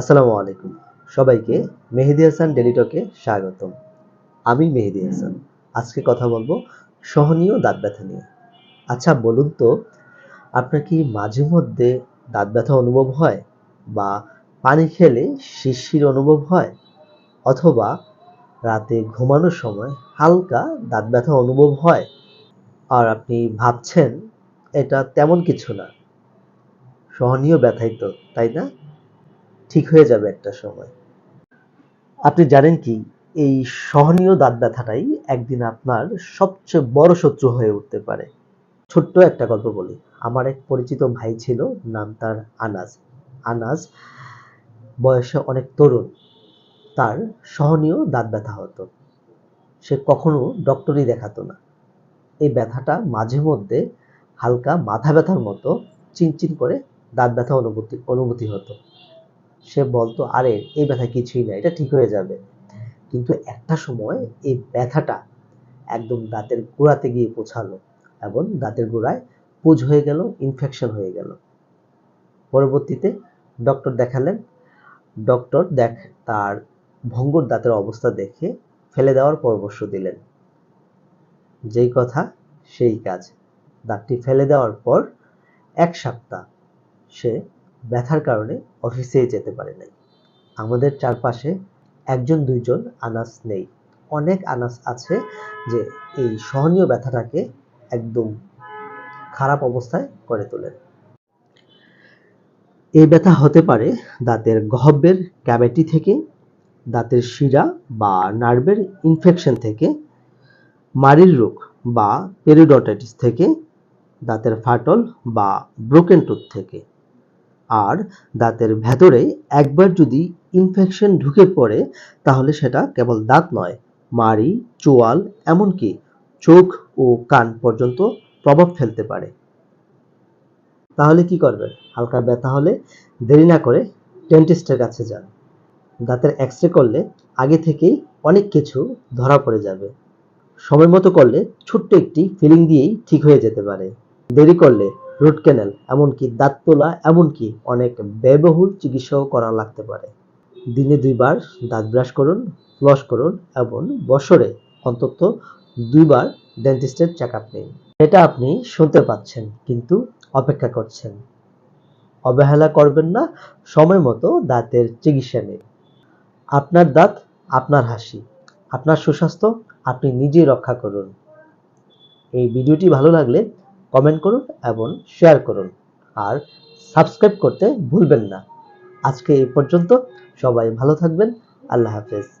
আসসালামু আলাইকুম। সবাইকে মেহেদি হাসান ডেলিটকে স্বাগতম। আমি মেহেদি হাসান। আজকে কথা বলব সহনীয় দাঁত ব্যথা নিয়ে। আচ্ছা বলুন তো, আপনার কি মাঝে মধ্যে দাঁত ব্যথা অনুভব হয় বা পানি খেলে শিরশির অনুভব হয়? অথবা রাতে ঘুমানোর সময় হালকা দাঁত ব্যথা অনুভব হয়? আর আপনি ভাবছেন এটা তেমন কিছু না। সহনীয় ব্যথাই তো, তাই না? ঠিক হয়ে যাবে একটা সময়। আপনি জানেন কি, এই সহনীয় দাঁত ব্যথাটাই একদিন আপনার সবচেয়ে বড় শত্রু হয়ে উঠতে পারে। ছোট্ট একটা গল্প বলি। আমার এক পরিচিত ভাই ছিল, নাম তার আনাজ। আনাজ বয়সে অনেক তরুণ। তার সহনীয় দাঁত ব্যথা হতো। সে কখনো ডক্টরই দেখাতো না। এই ব্যথাটা মাঝে মধ্যে হালকা মাথা ব্যথার মতো চিনচিন করে দাঁত ব্যথা অনুভূতি অনুভূতি হতো। সে বলতো, আরে, এই ব্যথা কিছুই না, এটা ঠিক হয়ে যাবে। কিন্তু একটা সময় এই ব্যথাটা একদম দাঁতের গোড়াতে গিয়ে পৌঁছালো এবং দাঁতের গোড়ায় পুজ হয়ে গেল ইনফেকশন হয়ে গেল। পরবর্তীতে ডক্টর দেখালেন। ডক্টর দেখ, তার ভঙ্গুর দাঁতের অবস্থা দেখে ফেলে দেওয়ার পরামর্শ দিলেন। যেই কথা, সেই কাজ। দাঁতটি ফেলে দেওয়ার পর এক সপ্তাহ সে ব্যথার কারণে অফিসে যেতে পারে নাই। আমাদের চারপাশে একজন, দুইজন আনাস নেই। অনেক আনাস আছে যে এই সহনীয় ব্যথাটাকে একদম খারাপ অবস্থায় করে তোলেন। এই ব্যথা হতে পারে দাঁতের গহব্বের ক্যাভিটি থেকে, দাঁতের শিরা বা নার্ভের ইনফেকশন থেকে মারির রোগ বা পেরিডোটাইটিস থেকে, দাঁতের ফাটল বা ব্রোকেন টুথ থেকে। আর দাঁতের ভেতরে একবার যদি ইনফেকশন ঢুকে পড়ে, তাহলে সেটা কেবল দাঁত নয়, মাড়ি, চোয়াল, এমনকি চোখ ও কান পর্যন্ত প্রভাব ফেলতে পারে। তাহলে কি করবেন হালকা ব্যথা হলে দেরি না করে ডেন্টিস্টের কাছে যান। দাঁতের এক্স রে করলে আগে থেকেই অনেক কিছু ধরা পড়ে যাবে। সময় মতো করলে ছোট্ট একটি ফিলিং দিয়েই ঠিক হয়ে যেতে পারে। দেরি করলে রুট ক্যানেল, এমনকি দাঁত তোলা, এমনকি অনেক ব্যয়বহুল চিকিৎসাও করা লাগতে পারে। দিনে দুইবার দাঁত ব্রাশ করুন ফ্লস করুন এবং বছরে অন্তত দুইবার ডেন্টিস্টের চেক আপ নিন। এটা আপনি শুনতে পাচ্ছেন, কিন্তু অপেক্ষা করছেন। অবহেলা করবেন না, সময় মতো দাঁতের চিকিৎসা নিন। আপনার দাঁত, আপনার হাসি, আপনার সুস্বাস্থ্য আপনি নিজেই রক্ষা করুন। এই ভিডিওটি ভালো লাগলে কমেন্ট করুন এবং শেয়ার করুন। আর সাবস্ক্রাইব করতে ভুলবেন না। আজকে এই পর্যন্ত সবাই ভালো থাকবেন। আল্লাহ হাফেজ।